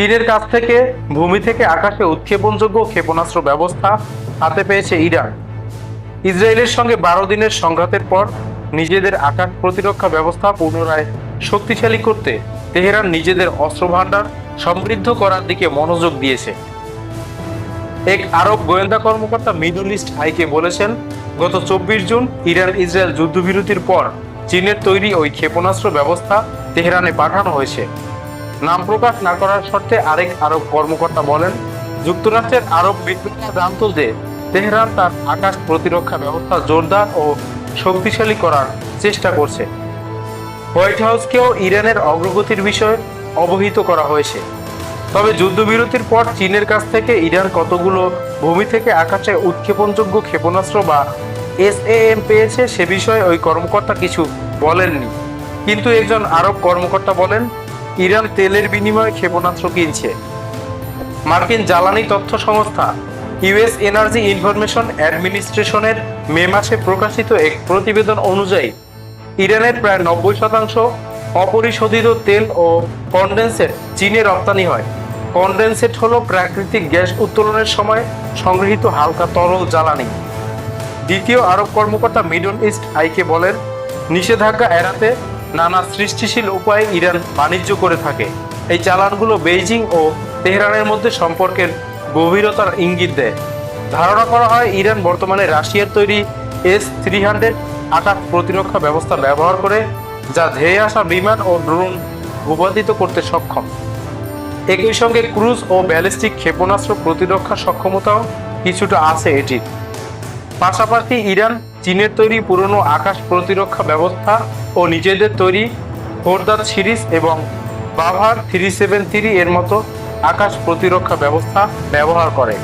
চীনের কাছ থেকে, ভূমি থেকে আকাশে উৎক্ষেপণযোগ্য ক্ষেপণাস্ত্র ব্যবস্থা হাতে পেয়েছে ইরান। ইসরায়েলের সঙ্গে বারো দিনের সংঘাতের পর নিজেদের আকাশ প্রতিরক্ষা ব্যবস্থা পুনরায় শক্তিশালী করতে তেহরান নিজেদের অস্ত্র ভাণ্ডার সমৃদ্ধ করার দিকে মনোযোগ দিয়েছে। এক আরব গোয়েন্দা কর্মকর্তা মিডল ইস্ট আইকে বলেছেন, গত চব্বিশ জুন ইরান ইসরায়েল যুদ্ধবিরতির পর চীনের তৈরি ওই ক্ষেপণাস্ত্র ব্যবস্থা তেহরানে পাঠানো হয়েছে। নাম প্রকাশ না করার শর্তে আরেক আরব কর্মকর্তা বলেন, যুক্তরাষ্ট্রের আরব বিদ্রোহীরা জানত যে তেহরান তার আকাশ প্রতিরক্ষা ব্যবস্থা জোরদার ও শক্তিশালী করার চেষ্টা করছে। হোয়াইট হাউসকেও ইরানের অগ্রগতির বিষয়ে অবহিত করা হয়েছে। তবে যুদ্ধবিরতির পর চীনের কাছ থেকে ইরান কতগুলো ভূমি থেকে আকাশে উৎক্ষেপণযোগ্য ক্ষেপণাস্ত্র বা এসএএম পেয়েছে সে বিষয়ে ওই কর্মকর্তা কিছু বলেননি। কিন্তু একজন আরব কর্মকর্তা বলেন ইরান তেলের বিনিময়ে ক্ষেপণাস্ত্র কিনছে। মার্কিন জ্বালানি তথ্য সংস্থা, ইউএস এনার্জি ইনফরমেশন অ্যাডমিনিস্ট্রেশনের মে মাসে প্রকাশিত এক প্রতিবেদন অনুযায়ী, ইরানের প্রায় নব্বই শতাংশ অপরিশোধিত তেল ও কনডেন্সেট চীনে রপ্তানি হয়। কনডেন্সেট হলো প্রাকৃতিক গ্যাস উত্তোলনের সময় সংগৃহীত হালকা তরল জ্বালানি। দ্বিতীয় আরব কর্মকর্তা মিডল ইস্ট আইকে বলেন, নিষেধাজ্ঞা এড়াতে নানা সৃষ্টিশীল উপায়ে ইরান বাণিজ্য করে থাকে। এই চালানগুলো বেইজিং ও তেহরানের মধ্যে সম্পর্কের গভীরতার ইঙ্গিত দেয়। ধারণা করা হয়, ইরান বর্তমানে রাশিয়ার তৈরি এস থ্রি হান্ড্রেড আকাশ প্রতিরক্ষা ব্যবস্থা ব্যবহার করে, যা ধেয়ে আসা বিমান ও ড্রোন ভূপাতিত করতে সক্ষম। একই সঙ্গে ক্রুজ ও ব্যালিস্টিক ক্ষেপণাস্ত্র প্রতিরক্ষা সক্ষমতাও কিছুটা আছে এটির। পাশাপাশি ইরান, চীনের তৈরি পুরনো আকাশ প্রতিরক্ষা ব্যবস্থা ও নিজেদের তৈরি ফোরদার সিরিজ এবং বাভার থ্রি সেভেন থ্রি এর মতো আকাশ প্রতিরক্ষা ব্যবস্থা ব্যবহার করে।